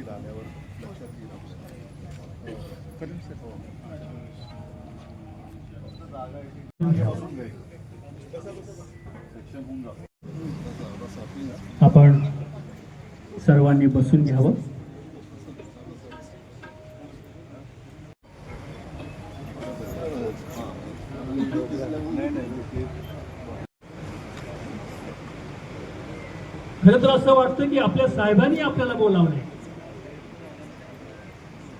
आल्यावर आपण सर्वांनी बसून घ्यावं. खरं तर असं वाटतं की आपल्या साहेबांनी आपल्याला बोलावलंय.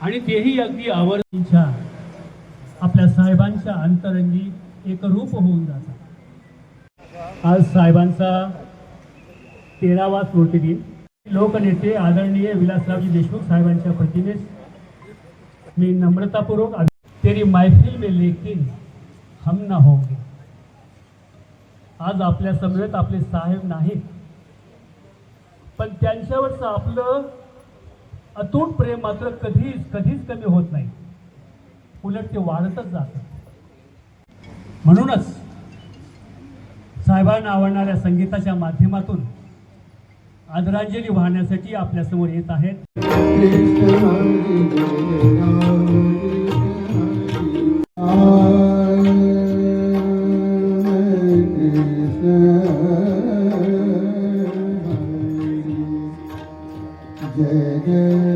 आणि तेही अगदी आवर्तीच्या आपल्या साहेबांच्या अंतरंगी एक रूप होऊन जातात. आज साहेबांचा तेरावा स्मृतिदिन. लोकनेते आदरणीय विलासरावजी देशमुख साहेबांच्या प्रतिमेस मी नम्रतापूर्वक तेरी मैफिल में लेकिन हम ना होंगे. आज आपल्या समवेत आपले साहेब नाहीत. पण त्यांच्यावरचं आपलं अतूट प्रेम मात्र कधीच कधीच कमी होत नाही उलट ते वाढतच जातं म्हणूनच साहेबांना आवडणाऱ्या संगीताच्या माध्यमातून आदरांजली वाहण्यासाठी आपल्यासमोर येत आहेत Yeah. Yeah.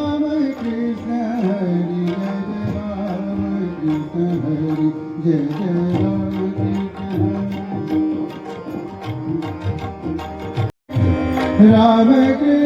कृष्ण हरे जय जय राम कृष्ण हरे जय जय राम कृष्ण हरे जय जय राम कृष्ण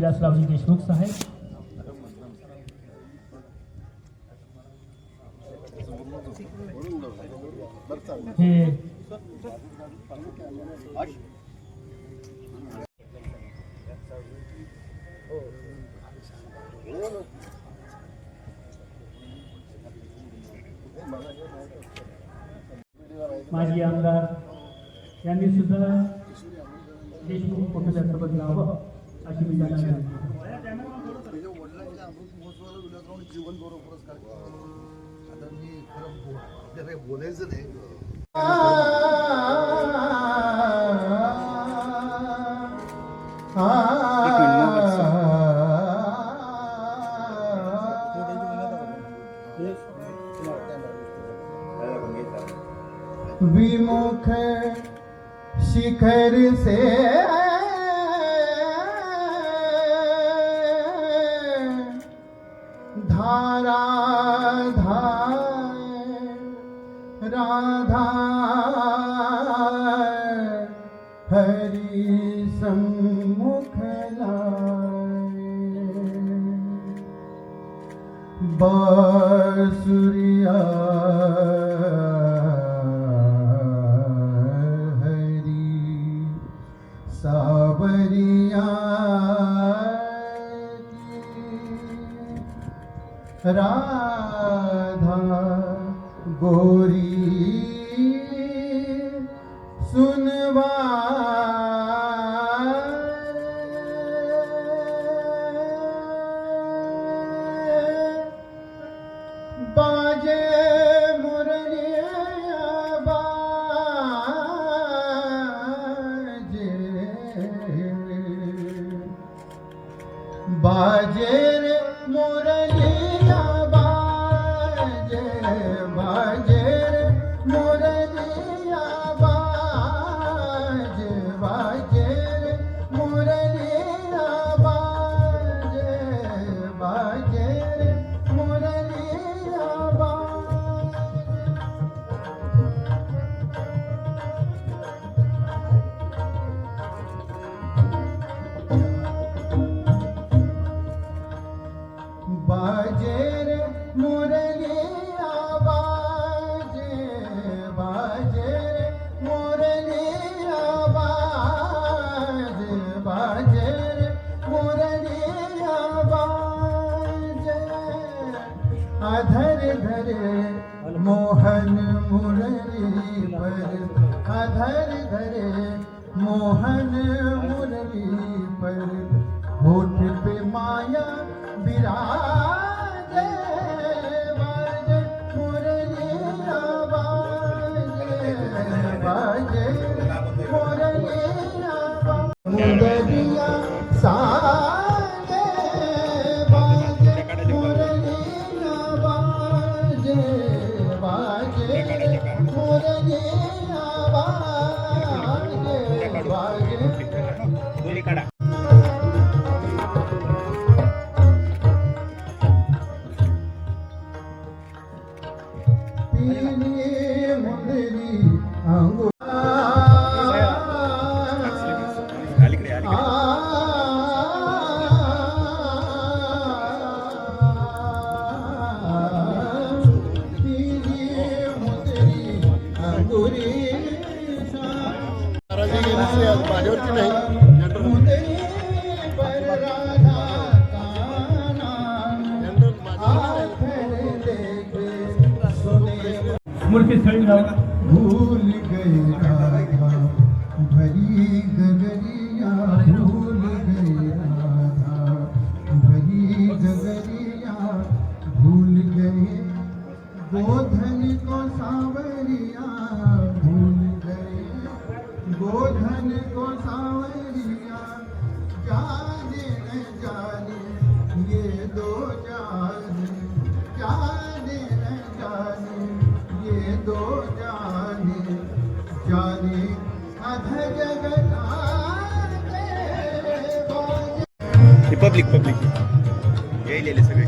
विलासरावजी देशमुख साहेब। माजी आमदार यांनी सुद्धा देशमुख कुटुंबाचं बदलावं अशी मी जाणार आहे वडिलांच्या अमृत जीवन गौरव पुरस्कार आता मी खरं बोलायचं नाही. हरि सम्मुख लाए बासुरी सुनवा Maria. भूल गए राधा, भरी गगरिया भूल गए राधा, भरी गगरिया भूल गए गोधन को सांवरिया भूल गए गोधन को सावरिया गेलेले सगळे.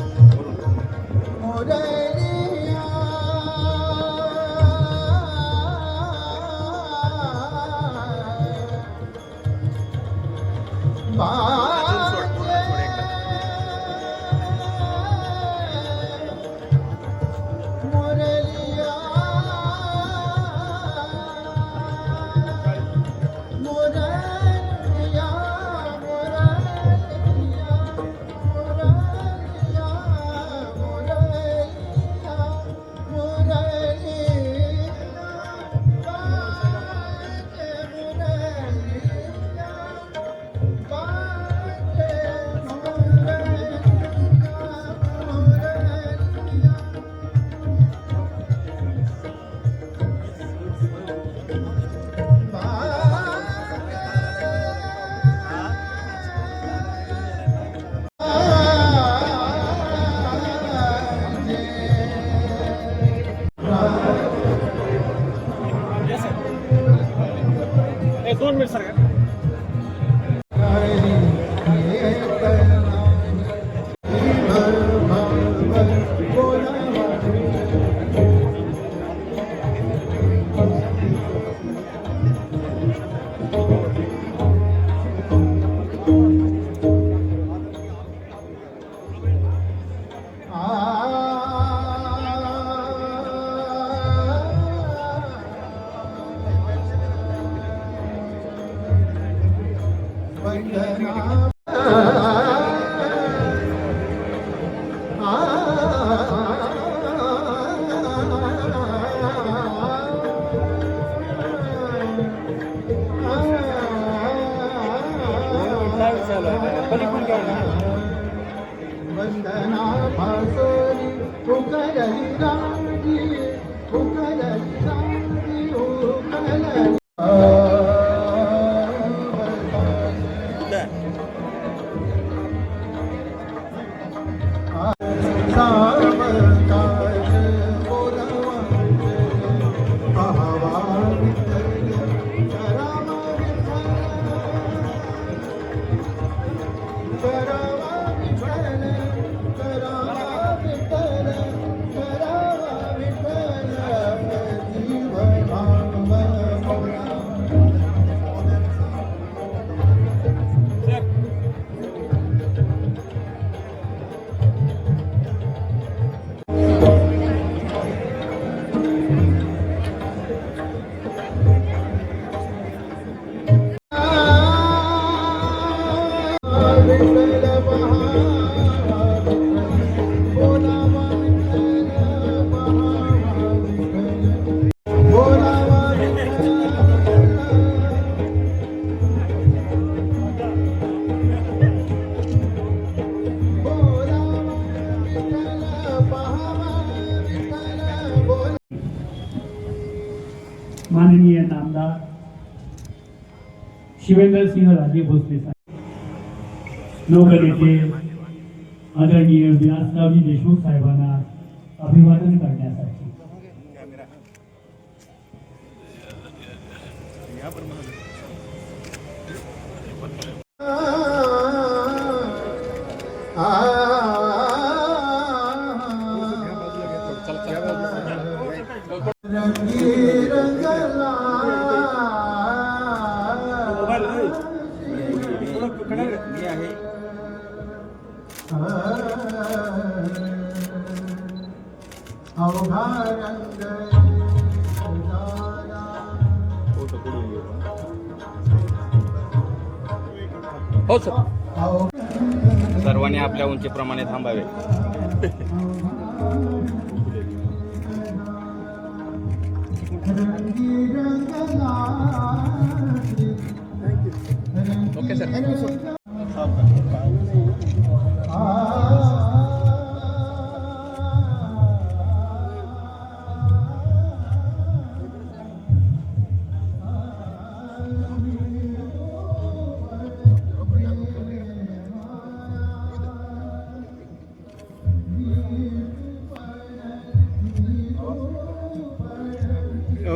शिवेंद्र सिंह राजे भोसले साहेब. लोकनेते आदरणीय व्यासरावजी देशमुख साहेबांना अभिवादन करण्यासाठी. रंगी हो सर सर्वांनी आपल्या उंचीप्रमाणे थांबावे. रंगी रंगला